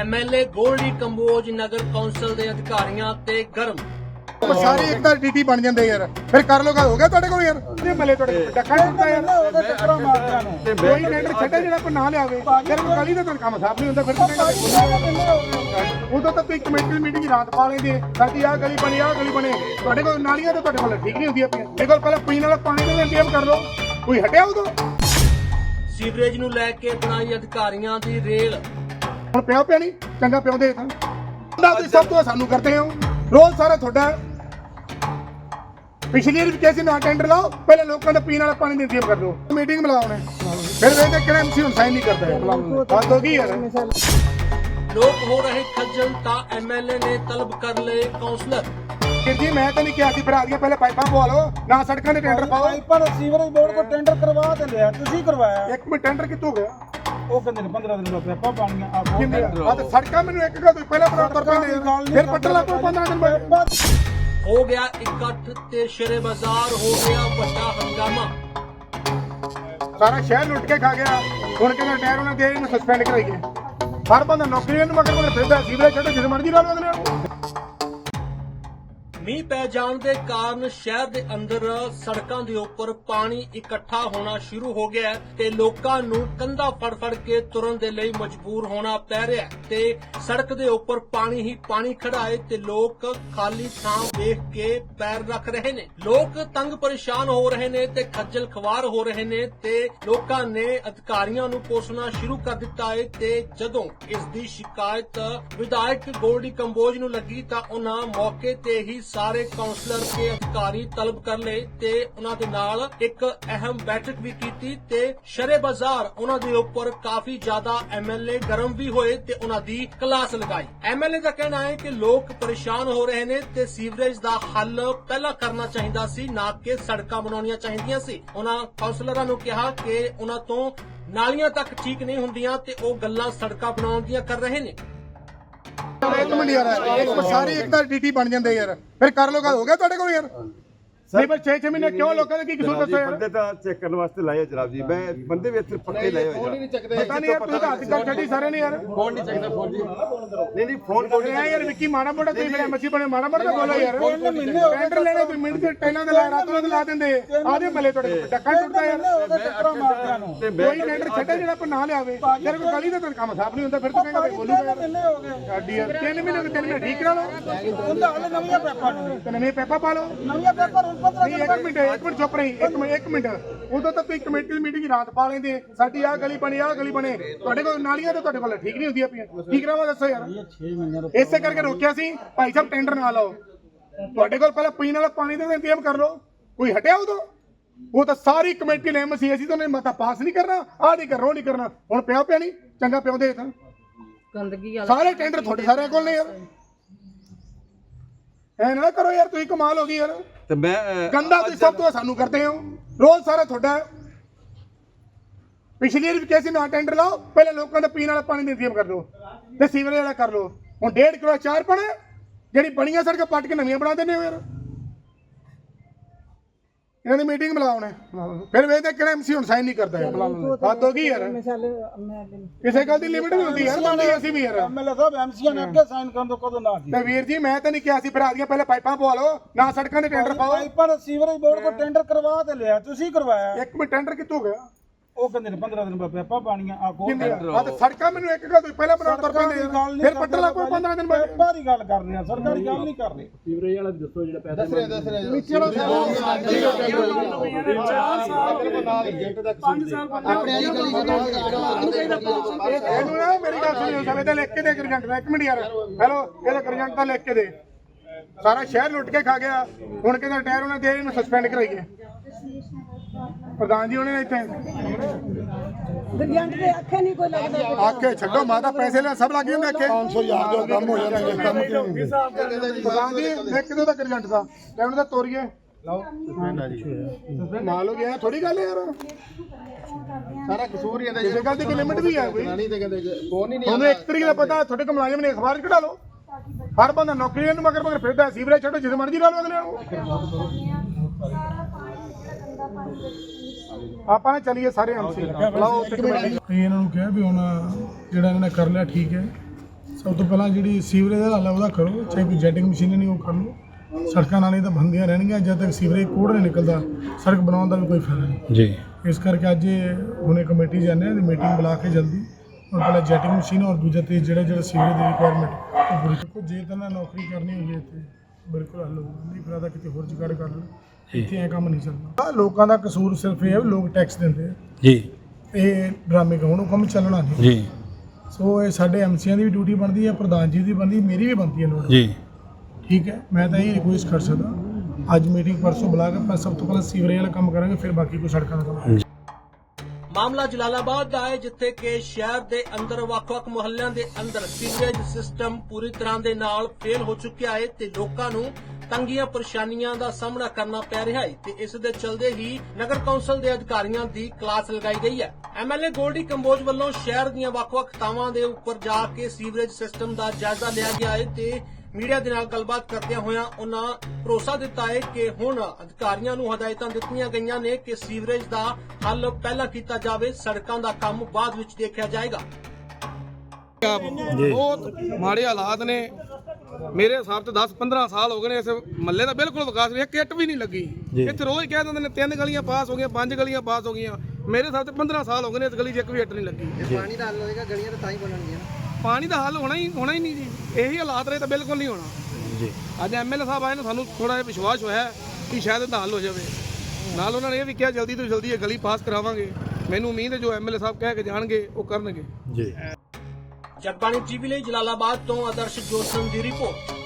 MLA Goldy Kamboj ਨਗਰ council ਦੇ ਅਧਿਕਾਰੀਆਂ ਤੇ ਗਰਮ। ਸਾਰੇ ਇੱਕ ਤਾਂ ਡੀਟੀ ਬਣ ਜਾਂਦੇ ਯਾਰ। ਫਿਰ ਕਰ ਲੋ ਹੋ ਗਿਆ ਤੁਹਾਡੇ ਕੋਲ ਯਾਰ? ਇਹ ਮਲੇ ਤੁਹਾਡੇ ਕੋਲ ਡੱਕਾ ਦਿੱਤਾ ਯਾਰ। ਕੋਈ ਟੈਂਡਰ ਛੱਡੇ ਜਿਹੜਾ ਕੋਈ ਨਾ ਲਿਆਵੇ ਫਿਰ ਗਲੀ ਦਾ ਤਾਂ ਕੰਮ ਸਾਫ਼ ਨਹੀਂ ਹੁੰਦਾ ਫਿਰ ਤਾਂ ਉਦੋਂ ਤਾਂ ਤੁਸੀਂ ਕਮੇਟੀ ਮੀਟਿੰਗ ਰਾਤ ਪਾ ਲੈਂਦੇ ਸਾਡੀ ਆਹ ਗਲੀ ਬਣੀ ਆਹ ਗਲੀ ਬਣੇ। ਤੁਹਾਡੇ ਕੋਲ ਨਾਲੀਆਂ ਤਾਂ ਤੁਹਾਡੇ ਕੋਲ ਠੀਕ ਨਹੀਂ ਹੁੰਦੀਆਂ ਪਈਆਂ। ਮੇਰੇ ਕੋਲ ਪਹਿਲਾਂ ਪੀਣ ਵਾਲਾ ਪਾਣੀ ਦਾ ਇੰਤਜ਼ਾਮ ਕਰ ਲਓ। ਕੋਈ ਹਟਿਆ ਉਦੋਂ? ਸੀਵਰੇਜ ਨੂੰ ਲੈ ਕੇ ਬਣਾਈ ਅਧਿਕਾਰੀਆਂ ਦੀ ਰੇਲ ਹੁਣ ਪਿਆ ਪਿਆ ਨਹੀਂ ਚੰਗਾ ਪਿਆਉਂਦੇ ਤਾਂ। ਦਾ ਤੁਸੀਂ ਸਭ ਤੋਂ ਸਾਨੂੰ ਕਰਦੇ ਹੋ। ਰੋਜ਼ ਸਾਰਾ ਤੁਹਾਡਾ। ਪਿਛਲੀ ਵਾਰ ਵੀ ਕਿਹਾ ਸੀ ਨਾ ਟੈਂਡਰ ਲਾਓ। ਪਹਿਲੇ ਲੋਕਾਂ ਦਾ ਪੀਣ ਵਾਲਾ ਪਾਣੀ ਦਾ ਇੰਤਜ਼ਾਮ ਕਰ ਦਿਓ। ਮੀਟਿੰਗ ਬੁਲਾਓ ਨੇ ਫਿਰ ਵੇਖਦੇ ਕਿਹੜਾ ਐਮਸੀ ਹੁਣ ਸਾਈਨ ਨਹੀਂ ਕਰਦਾ। ਹੈ ਬਾਤ ਹੋ ਗਈ ਯਾਰ। ਲੋਕ ਹੋ ਰਹੇ ਖੱਜਲ ਤਾਂ ਐਮਐਲਏ ਨੇ ਤਲਬ ਕਰ ਲਏ ਕੌਂਸਲਰ ਕਿ ਜੀ ਮੈਂ ਤਾਂ ਨਹੀਂ ਕਿਹਾ ਸੀ ਭਰਾ ਦੀਆਂ ਪਹਿਲੇ ਪਾਈਪਾਂ ਪਵਾ ਲਓ। ਨਾ ਸੜਕਾਂ ਦੇ ਟੈਂਡਰ ਪਾਓ। ਪਰ ਸੀਵਰੇਜ ਬੋਰਡ ਕੋ ਟੈਂਡਰ ਕਰਵਾ ਤੇ ਲਿਆ ਤੁਸੀਂ ਕਰਵਾਇਆ। ਇੱਕ ਮਿੰਟ ਟੈਂਡਰ ਕਿੱਥੋਂ ਗਿਆ? ਉਹ ਕਹਿੰਦੇ ਨੇ 15 ਦਿਨ ਬਾਅਦ ਪੈਪਾ ਪਾਣੀਆਂ ਆ ਕਿੰਨੇ ਆ ਤੇ ਸੜਕਾਂ ਮੈਨੂੰ ਇੱਕ ਗੱਲ ਤੁਸੀਂ ਪਹਿਲਾਂ ਬਰਾਬਰ ਪੈਂਦੇ ਆ। ਫਿਰ ਪੱਟਣ ਲੱਗ ਪਓ 15 ਦਿਨ ਬਾਅਦ। ਹੋ ਗਿਆ ਇਕੱਠ ਤੇ ਸ਼ਰੇ ਬਾਜ਼ਾਰ ਹੋ ਗਿਆ ਵੱਡਾ ਹੰਗਾਮਾ। ਸਾਰਾ ਸ਼ਹਿਰ ਲੁੱਟ ਕੇ ਖਾ ਗਿਆ। ਹੁਣ ਕਹਿੰਦਾ ਟਾਇਰ ਉਹਨਾਂ ਦੇ ਇਹਨੂੰ ਸਸਪੈਂਡ ਕਰਾਈਏ। ਹਰ ਬੰਦਾ ਨੌਕਰੀ ਨੂੰ ਮਗਰ ਮਗਰ ਫਿਰਦਾ ਸੀਵਰੇਜ ਛੱਡੋ ਜਿਸ ਮਰਜ਼ੀ ਨਾਲ ਨੂੰ। ਮੀਂਹ ਪੈ ਜਾਣ ਦੇ ਕਾਰਨ ਸ਼ਹਿਰ ਦੇ ਅੰਦਰ ਸੜਕਾਂ ਦੇ ਉੱਪਰ ਪਾਣੀ ਇਕੱਠਾ ਹੋਣਾ ਸ਼ੁਰੂ ਹੋ ਗਿਆ ਤੇ ਲੋਕਾਂ ਨੂੰ ਕੰਧਾ ਫੜ ਫੜ ਕੇ ਤੁਰਨ ਦੇ ਲਈ ਮਜਬੂਰ ਹੋਣਾ ਪੈ ਰਿਹਾ ਤੇ ਸੜਕ ਦੇ ਉੱਪਰ ਪਾਣੀ ਹੀ ਪਾਣੀ ਖੜਾ ਹੈ ਤੇ ਲੋਕ ਖਾਲੀ ਥਾਂ ਵੇਖ ਕੇ ਪੈਰ ਰੱਖ ਰਹੇ ਨੇ। ਲੋਕ ਤੰਗ ਪਰੇਸ਼ਾਨ ਹੋ ਰਹੇ ਨੇ ਤੇ ਖੱਜਲ ਖਵਾਰ ਹੋ ਰਹੇ ਨੇ ਤੇ ਲੋਕਾਂ ਨੇ ਅਧਿਕਾਰੀਆਂ ਨੂੰ ਕੋਸਣਾ ਸ਼ੁਰੂ ਕਰ ਦਿੱਤਾ ਹੈ ਤੇ ਜਦੋਂ ਇਸ ਦੀ ਸ਼ਿਕਾਇਤ ਵਿਧਾਇਕ ਗੋਲਡੀ ਕੰਬੋਜ ਨੂੰ ਲੱਗੀ ਤਾਂ ਉਹਨਾਂ ਮੌਕੇ ਤੇ ਹੀ ਸਾਰੇ ਕਾਉਂਸਲਰ ਤੇ ਅਧਿਕਾਰੀ ਤਲਬ ਕਰ ਲਏ ਤੇ ਉਹਨਾਂ ਦੇ ਨਾਲ ਇੱਕ ਅਹਿਮ ਬੈਠਕ ਵੀ ਕੀਤੀ ਤੇ ਸ਼ਰੇ ਬਾਜ਼ਾਰ ਉਹਨਾਂ ਦੇ ਉੱਪਰ ਕਾਫੀ ਜ਼ਿਆਦਾ ਐਮਐਲਏ ਗਰਮ ਵੀ ਹੋਏ ਤੇ ਉਹਨਾਂ ਦੀ ਕਲਾਸ ਲਗਾਈ। ਐਮਐਲਏ ਦਾ ਕਹਿਣਾ ਹੈ ਕਿ ਲੋਕ ਪਰੇਸ਼ਾਨ ਹੋ ਰਹੇ ਨੇ ਤੇ ਸੀਵਰੇਜ ਦਾ ਹੱਲ ਪਹਿਲਾਂ ਕਰਨਾ ਚਾਹੀਦਾ ਸੀ, ਨਾ ਕਿ ਸੜਕਾਂ ਬਣਾਉਣੀਆਂ ਚਾਹੀਦੀਆਂ ਸੀ। ਉਹਨਾਂ ਕਾਉਂਸਲਰਾਂ ਨੂੰ ਕਿਹਾ ਕਿ ਉਹਨਾਂ ਤੋਂ ਨਾਲੀਆਂ ਤੱਕ ਠੀਕ ਨਹੀਂ ਹੁੰਦੀਆਂ ਤੇ ਉਹ ਗੱਲਾਂ ਸੜਕਾਂ ਬਣਾਉਣ ਦੀਆਂ ਕਰ ਰਹੇ ਨੇ। ਇੱਕ ਮਿੰਟ ਯਾਰ, ਇੱਕ ਸਾਰੇ ਇੱਕ ਤਾਂ ਡੀਟੀ ਬਣ ਜਾਂਦੇ ਯਾਰ। ਫਿਰ ਕਰ ਲੋ ਹੋ ਗਿਆ ਤੁਹਾਡੇ ਕੋਲ ਯਾਰ? ਨਹੀਂ ਪਰ 6-6 ਮਹੀਨੇ ਕਿਉਂ ਲੋਕਾਂ ਦੇ ਕੀ ਕਸੂਰ ਜੀ ਦੱਸੋ ਯਾਰ? ਬੰਦੇ ਤਾਂ ਚੈੱਕ ਕਰਨ ਵਾਸਤੇ ਲਾਏ ਜਨਾਬ ਜੀ। ਮੈਂ ਬੰਦੇ ਵੀ ਇੱਥੇ ਪੱਕੇ ਲਾਏ ਹੋਏ ਆ। ਪਤਾ ਨਹੀਂ ਯਾਰ ਤੁਸੀਂ ਤਾਂ ਹੱਥ ਕਰ ਛੱਡੀ ਸਾਰੇ ਨੇ ਯਾਰ। ਨਹੀਂ ਨਹੀਂ ਫੋਨ ਕੋਲ ਇਹ ਯਾਰ ਵਿੱਕੀ ਮਾੜਾ ਮੋਟਾ ਤੁਸੀਂ ਫਿਰ ਐਮਸੀ ਬਣੇ ਮਾੜਾ ਤਾਂ ਬੋਲੋ ਯਾਰ। ਟੈਂਡਰ ਲੈਣੇ ਤੁਸੀਂ ਮਿੰਟ ਦੇ ਟੈਨਾਂ ਦੇ ਲਾ ਰਾਤੋਂ ਰਾਤ ਲਾ ਦਿੰਦੇ। ਆਦੇ ਮਲੇ ਤੁਹਾਡੇ ਕੋਲ ਡੱਕਾ ਟੁੱਟਦਾ ਯਾਰ। ਨੂੰ। ਕੋਈ ਟੈਂਡਰ ਛੱਡੇ ਜਿਹੜਾ ਕੋਈ ਨਾ ਲਿਆਵੇ। ਫਿਰ ਕੋਈ ਗਲੀ ਦਾ ਤਾਂ ਕੰਮ ਸਾਫ਼ ਨਹੀਂ ਹੁੰਦਾ ਫਿਰ ਤਾਂ ਕਹਿੰਦਾ ਬੋਲੂਗਾ ਯਾਰ ਕਿੰਨੇ ਹੋ ਗਏ ਸਾਡੀ ਯਾਰ ਤਿੰਨ ਮਹੀਨੇ ਤਿੰਨ ਮਹੀਨੇ ਠੀਕ ਕਰਾ ਲਓ। ਉਹਦਾ ਹਲੇ ਨਵੀਆਂ ਪੈਪਾ ਨੇ ਤੇ ਨਵੇਂ ਪੈਪਾ ਪਾ ਲਓ। ਨਵੀਆਂ ਪੈਪਾ ਹੁਣ 15 ਨਹੀਂ ਇੱਕ ਮਿੰਟ ਇੱਕ ਮਿੰਟ ਚੁੱਪ ਰਹੀ ਇੱਕ ਮਿੰਟ ਇੱਕ ਮਿੰਟ। ਉਦੋਂ ਤਾਂ ਤੁਸੀਂ ਕਮੇਟੀ ਦੀ ਮੀਟਿੰਗ ਰਾਤ ਪਾ ਲੈਂਦੇ। ਸਾਡੀ ਆਹ ਗਲੀ ਬਣੀ ਆਹ ਗਲੀ ਬਣੇ। ਤੁਹਾਡੇ ਕੋਲ ਨਾਲੀਆਂ ਤਾਂ ਤੁਹਾਡੇ ਕੋਲ ਠੀਕ ਨਹੀਂ ਹੁੰਦੀਆਂ ਪਈਆਂ। ਠੀਕ ਕਰਾਵਾ ਦੱਸੋ ਯਾਰ। 6 ਮਹੀਨਿਆਂ ਇਸੇ ਕਰਕੇ ਰੋਕਿਆ ਸੀ ਭਾਈ ਸਾਹਿਬ ਟੈਂਡਰ ਨਾ ਲਾਓ। ਤੁਹਾਡੇ ਕੋਲ ਪਹਿਲਾਂ ਪੀਣ ਵਾਲਾ ਪਾਣੀ ਦਾ ਤਾਂ ਇੰਤਜ਼ਾਮ ਕਰ ਲਓ। ਕੋਈ ਹਟਿਆ ਉਦੋਂ? ਉਹ ਤਾਂ ਸਾਰੀ ਕਮੇਟੀ ਨੇ ਐਮਸੀ ਅਸੀਂ ਤਾਂ ਉਹਨੇ ਮਤਾ ਪਾਸ ਨਹੀਂ ਕਰਨਾ ਆਹ ਨਹੀਂ ਉਹ ਨਹੀਂ ਕਰਨਾ। ਹੁਣ ਪਿਆ ਪਿਆ ਨਹੀਂ? ਚੰਗਾ ਪਿਆਉਂਦੇ ਤਾਂ। ਗੰਦਗੀ ਵਾਲਾ ਸਾਰੇ ਟੈਂਡਰ ਤੁਹਾਡੇ ਸਾਰਿਆਂ ਕੋਲ ਨੇ ਯਾਰ। ਐ ਨਾ ਕਰੋ ਯਾਰ ਤੁਸੀਂ ਕਮਾਲ ਹੋ ਗਈ ਯਾਰ। ਤੇ ਮੈਂ ਅਹ, ਗੰਦਾ ਤੁਸੀਂ ਸਭ ਤੋਂ ਸਾਨੂੰ ਕਰਦੇ ਹੋ। ਰੋਜ਼ ਸਾਰਾ ਤੁਹਾਡਾ ਪਿਛਲੀ ਵਾਰ ਵੀ ਕਿਹਾ ਸੀ ਨਾ ਟੈਂਡਰ ਲਾਓ ਪਹਿਲੇ ਲੋਕਾਂ ਦਾ ਪੀਣ ਵਾਲਾ ਪਾਣੀ ਦਾ ਇੰਤਜ਼ਾਮ ਕਰ ਦਿਓ ਤੇ ਸੀਵਰੇਜ ਵਾਲਾ ਕਰ ਲਓ। ਹੁਣ 1.5 ਕਿਲੋ ਚਾਰ ਪਣਾ ਜਿਹੜੀ ਬਣੀਆਂ ਸੜਕਾਂ ਪੱਟ ਕੇ ਨਵੀਆਂ ਬਣਾ ਦਿੰਦੇ ਹੋ ਯਾਰ। ਇਹਨਾਂ ਦੀ ਮੀਟਿੰਗ ਬੁਲਾਓ ਨੇ ਫਿਰ ਵੇਖਦੇ ਕਿਹੜਾ ਐਮਸੀ ਹੁਣ ਸਾਈਨ ਨਹੀਂ ਕਰਦਾ ਹੈ ਹੱਦ ਹੋ ਗਈ ਯਾਰ। ਕਿਸੇ ਗੱਲ ਦੀ ਲਿਮਿਟ ਵੀ ਹੁੰਦੀ ਯਾਰ ਬੰਦੇ ਅਸੀਂ ਵੀ ਯਾਰ। ਐਮਐਲਏ ਸਾਹਿਬ ਐਮਸੀਆਂ ਨੇ ਅੱਗੇ ਸਾਈਨ ਕਰਨ ਤੋਂ ਕਦੋਂ ਨਾ ਕੀਤਾ ਤੇ ਵੀਰ ਜੀ ਮੈਂ ਤਾਂ ਨਹੀਂ ਕਿਹਾ ਸੀ ਭਰਾ ਦੀਆਂ ਪਹਿਲੇ ਪਾਈਪਾਂ ਪਵਾ ਲਓ ਨਾ ਸੜਕਾਂ ਦੇ ਟੈਂਡਰ ਪਾਓ। ਪਰ ਸੀਵਰੇਜ ਬੋਰਡ ਕੋ ਟੈਂਡਰ ਕਰਵਾ ਤੇ ਲਿਆ ਤੁਸੀਂ ਕਰਵਾਇਆ। ਇੱਕ ਮਿੰਟ ਟੈਂਡਰ ਕਿੱਥੋਂ ਗਿਆ? ਉਹ ਕਹਿੰਦੇ ਨੇ 15 ਦਿਨ ਬਾਅਦ ਪੈਪਾ ਪਾਣੀਆਂ ਆ ਕੋ ਕਿੰਨੇ ਆ? ਤੇ ਸੜਕਾਂ ਮੈਨੂੰ ਇੱਕ ਗੱਲ ਪਹਿਲਾਂ ਬਰਾਬਰ ਪੈਂਦੇ ਆ। ਫਿਰ ਪੱਟਣ ਲੱਗ ਪਓ 15 ਦਿਨ ਬਾਅਦ। ਪੈਪਾ ਦੀ ਗੱਲ ਕਰ ਰਹੇ ਆ ਸਰਕਾਰੀ ਗੱਲ ਨਹੀਂ ਕਰ ਰਹੇ। ਇਹਨੂੰ ਨਾ। ਮੇਰੀ ਗੱਲ ਸੁਣਿਓ ਸਭ ਇਹਦਾ ਲਿਖ ਕੇ ਦੇ ਗਰਜੰਟ ਦਾ। ਇੱਕ ਮਿੰਟ ਯਾਰ। ਹੈਲੋ ਇਹਦਾ ਗਰਜੰਟ ਦਾ ਲਿਖ ਕੇ ਦੇ। ਸਾਰਾ ਸ਼ਹਿਰ ਲੁੱਟ ਕੇ ਖਾ ਗਿਆ। ਹੁਣ ਕਹਿੰਦਾ ਟਾਇਰ ਉਹਨਾਂ ਦੇ ਇਹਨੂੰ ਸਸਪੈਂਡ ਕਰਾਈਏ। ਪ੍ਰਧਾਨ ਜੀ ਉਹਨੇ ਇੱਥੇ? ਗਰਜੰਟ ਦੇ ਅੱਖੇ ਨਹੀਂ ਕੋਈ ਲੱਗਦਾ। ਆਕੇ ਛੱਡੋ ਮਾਤਾ ਪੈਸੇ ਲੈ ਸਭ ਲੱਗ ਜਾਂਦੇ ਅੱਖੇ? 500 ਹਜ਼ਾਰ ਦਾ ਕੰਮ ਹੋ ਜਾਂਦਾ ਜੇ ਕੰਮ ਕਿਉਂ ਪ੍ਰਧਾਨ ਜੀ ਲਿਖ ਕੇ ਦਿਓ ਤਾਂ ਗਰਜੰਟ ਦਾ? ਲੈ ਉਹਨਾਂ ਦਾ ਤੋਰੀਏ। ਲਓ ਨਾਲ ਹੋ ਗਿਆ ਥੋੜੀ ਗੱਲ ਹੈ ਯਾਰ। ਸਾਰਾ ਕਸੂਰ ਹੀ ਇਹਦਾ ਕਿਸੇ ਗੱਲ ਦੀ ਕੋਈ ਲਿਮਿਟ ਵੀ ਹੈ ਕੋਈ। ਨਹੀਂ ਤੇ ਕਹਿੰਦੇ ਫੋਨ ਹੀ ਨਹੀਂ ਤੁਹਾਨੂੰ ਇੱਕ ਤਰੀਕੇ ਦਾ ਪਤਾ ਤੁਹਾਡੇ ਕੋਲ ਮੁਲਾਜ਼ਮ ਨੇ ਅਖਬਾਰ 'ਚ ਕਢਾ ਲਓ। ਹਰ ਬੰਦਾ ਨੌਕਰੀ ਨੂੰ ਮਗਰ ਮਗਰ ਫਿਰਦਾ ਸੀਵਰੇਜ ਛੱਡੋ ਜਿਸ ਮਰਜ਼ੀ ਲਾ ਲਓ ਅਗਲੇ ਨੂੰ। ਆਪਾਂ ਨੇ ਚਲੀਏ ਸਾਰੇ ਐਮਸੀ ਬੁਲਾਓ ਇੱਕ ਮਿੰਟ। ਅਸੀਂ ਇਹਨਾਂ ਨੂੰ ਕਿਹਾ ਵੀ ਹੁਣ ਜਿਹੜਾ ਇਹਨਾਂ ਨੇ ਕਰ ਲਿਆ ਠੀਕ ਹੈ। ਸਭ ਤੋਂ ਪਹਿਲਾਂ ਜਿਹੜੀ ਸੀਵਰੇਜ ਦਾ ਹੱਲ ਹੈ ਉਹਦਾ ਕਰੋ ਚਾਹੇ ਕੋਈ ਜੈਟਿੰਗ ਮਸ਼ੀਨ ਨਹੀਂ ਉਹ ਕਰ ਲਓ। ਸੜਕਾਂ ਨਾਲੇ ਤਾਂ ਬੰਦੀਆਂ ਰਹਿਣਗੀਆਂ ਜਦ ਤੱਕ ਸੀਵਰੇਜ ਕੋੜ ਨਹੀਂ ਨਿਕਲਦਾ ਸੜਕ ਬਣਾਉਣ ਦਾ ਵੀ ਕੋਈ ਫਾਇਦਾ ਨਹੀਂ। ਜੀ। ਇਸ ਕਰਕੇ ਅੱਜ ਹੁਣੇ ਕਮੇਟੀ ਜਾਂਦੇ ਆ ਤੇ ਮੀਟਿੰਗ ਬੁਲਾ ਕੇ ਜਲਦੀ ਔਰ ਪਹਿਲਾਂ ਜੈਟਿੰਗ ਮਸ਼ੀਨ ਔਰ ਦੂਜਾ ਤੇ ਜਿਹੜਾ ਜਿਹੜਾ ਸੀਵਰੇਜ ਦੀ ਰਿਕੁਆਇਰਮੈਂਟ ਉਹ ਪੂਰੀ ਕਰੋ। ਜੇ ਤਾਂ ਨਾ ਨੌਕਰੀ ਕਰਨੀ ਹੋਵੇ ਹੱਲ ਹੋਊਗਾ ਨਹੀਂ ਫਿਰ ਕਿਤੇ ਹੋਰ ਜੁਗਾੜ ਕਰ ਲਓ ਇੱਥੇ ਐ ਕੰਮ ਨਹੀਂ ਚੱਲਣਾ। ਆਹ ਲੋਕਾਂ ਦਾ ਕਸੂਰ ਸਿਰਫ ਇਹ ਹੈ ਵੀ ਲੋਕ ਟੈਕਸ ਦਿੰਦੇ ਆ। ਜੀ। ਇਹ ਡਰਾਮੇ ਕਰਾਉਣ ਉਹ ਕੰਮ ਚੱਲਣਾ ਨਹੀਂ। ਜੀ। ਸੋ ਇਹ ਸਾਡੇ ਐਮਸੀਆਂ ਦੀ ਵੀ ਡਿਊਟੀ ਬਣਦੀ ਹੈ ਪ੍ਰਧਾਨ ਜੀ ਦੀ ਬਣਦੀ ਮੇਰੀ ਵੀ ਬਣਦੀ ਹੈ ਲੋੜ। ਜੀ। ਠੀਕ ਹੈ। ਮੈਂ ਤਾਂ ਇਹ ਰਿਕੁਐਸਟ ਕਰ ਸਕਦਾ। ਅੱਜ ਮੀਟਿੰਗ ਪਰਸੋਂ ਬੁਲਾ ਕੇ ਆਪਾਂ ਸਭ ਤੋਂ ਪਹਿਲਾਂ ਸੀਵਰੇਜ ਵਾਲਾ ਕੰਮ ਕਰਾਂਗੇ ਫਿਰ ਬਾਕੀ ਕੋਈ ਸੜਕਾਂ ਦਾ ਕੰਮ। ਮਾਮਲਾ ਜਲਾਲਾਬਾਦ ਦਾ ਹੈ, ਜਿੱਥੇ ਕਿ ਸ਼ਹਿਰ ਦੇ ਅੰਦਰ ਵੱਖ-ਵੱਖ ਮੁਹੱਲਿਆਂ ਦੇ ਅੰਦਰ ਸੀਵਰੇਜ ਸਿਸਟਮ ਪੂਰੀ ਤਰ੍ਹਾਂ ਦੇ ਨਾਲ ਫੇਲ ਹੋ ਚੁੱਕਿਆ ਹੈ ਤੇ ਲੋਕਾਂ ਨੂੰ ਤੰਗੀਆਂ ਪਰੇਸ਼ਾਨੀਆਂ ਦਾ ਸਾਹਮਣਾ ਕਰਨਾ ਪੈ ਰਿਹਾ ਹੈ ਤੇ ਇਸ ਦੇ ਚਲਦੇ ਹੀ ਨਗਰ ਕੌਂਸਲ ਦੇ ਅਧਿਕਾਰੀਆਂ ਦੀ ਕਲਾਸ ਲਗਾਈ ਗਈ ਹੈ। ਐਮਐਲਏ ਗੋਲਡੀ ਕੰਬੋਜ ਵੱਲੋਂ ਸ਼ਹਿਰ ਦੀਆਂ ਵੱਖ-ਵੱਖ ਥਾਵਾਂ ਦੇ ਉੱਪਰ ਜਾ ਕੇ ਸੀਵਰੇਜ ਸਿਸਟਮ ਦਾ ਜਾਇਜ਼ਾ ਲਿਆ ਗਿਆ ਹੈ ਤੇ ਮੀਡੀਆ ਦੇ ਨਾਲ ਗੱਲਬਾਤ ਕਰਦਿਆਂ ਹੋਇਆਂ ਉਹਨਾਂ ਭਰੋਸਾ ਦਿੱਤਾ ਹੈ ਕਿ ਹੁਣ ਅਧਿਕਾਰੀਆਂ ਨੂੰ ਹਦਾਇਤਾਂ ਦਿੱਤੀਆਂ ਗਈਆਂ ਨੇ ਕਿ ਸੀਵਰੇਜ ਦਾ ਹੱਲ ਪਹਿਲਾਂ ਕੀਤਾ ਜਾਵੇ ਸੜਕਾਂ ਦਾ ਕੰਮ ਬਾਅਦ ਵਿੱਚ ਦੇਖਿਆ ਜਾਏਗਾ। ਬਹੁਤ ਮਾੜੇ ਹਾਲਾਤ ਨੇ। ਮੇਰੇ ਹਿਸਾਬ ਤੇ 10 15 ਸਾਲ ਹੋ ਗਏ ਨੇ ਇਸ ਮੱਲੇ ਦਾ ਬਿਲਕੁਲ ਵਿਕਾਸ ਨਹੀਂ ਕਿੱਟ ਵੀ ਨਹੀਂ ਲੱਗੀ। ਇੱਥੇ ਰੋਜ਼ ਕਹਿ ਦਿੰਦੇ ਨੇ ਤਿੰਨ ਗਲੀਆਂ ਪਾਸ ਹੋ ਗਈਆਂ ਪੰਜ ਗਲੀਆਂ ਪਾਸ ਹੋ ਗਈਆਂ। ਮੇਰੇ ਹਿਸਾਬ ਤੇ 15 ਸਾਲ ਹੋ ਗਏ ਨੇ ਇਸ ਗਲੀ 'ਚ ਇੱਕ ਵੀ ਇੱਟ ਨਹੀਂ ਲੱਗੀ। ਪਾਣੀ ਦਾ ਹੱਲ ਹੋਏਗਾ ਗਲੀਆਂ ਤਾਂ ਤਾਂ ਹੀ ਬਣਨਗੀਆਂ। ਪਾਣੀ ਦਾ ਹੱਲ ਹੋਣਾ ਹੀ ਹੋਣਾ ਹੀ ਨਹੀਂ ਜੀ। ਇਹੀ ਹਾਲਾਤ ਰਹੇ ਤਾਂ ਬਿਲਕੁਲ ਨਹੀਂ ਹੋਣਾ। ਜੀ। ਅੱਜ ਐਮਐਲਏ ਸਾਹਿਬ ਆਏ ਨੇ ਸਾਨੂੰ ਥੋੜਾ ਜਿਹਾ ਵਿਸ਼ਵਾਸ ਹੋਇਆ ਕਿ ਸ਼ਾਇਦ ਇਹਦਾ ਹੱਲ ਹੋ ਜਾਵੇ। ਨਾਲ ਉਹਨਾਂ ਨੇ ਇਹ ਵੀ ਕਿਹਾ ਜਲਦੀ ਤੋਂ ਜਲਦੀ ਇਹ ਗਲੀ ਪਾਸ ਕਰਾਵਾਂਗੇ। ਮੈਨੂੰ ਉਮੀਦ ਹੈ ਜੋ ਐਮਐਲਏ ਸਾਹਿਬ ਕਹਿ ਕੇ ਜਾਣਗੇ ਉਹ ਕਰਨਗੇ। ਜੀ। ਜਗਬਾਣੀ ਟੀਵੀ ਲਈ ਜਲਾਲਾਬਾਦ ਤੋਂ ਆਦਰਸ਼ ਜੋਸਨ ਦੀ ਰਿਪੋਰਟ।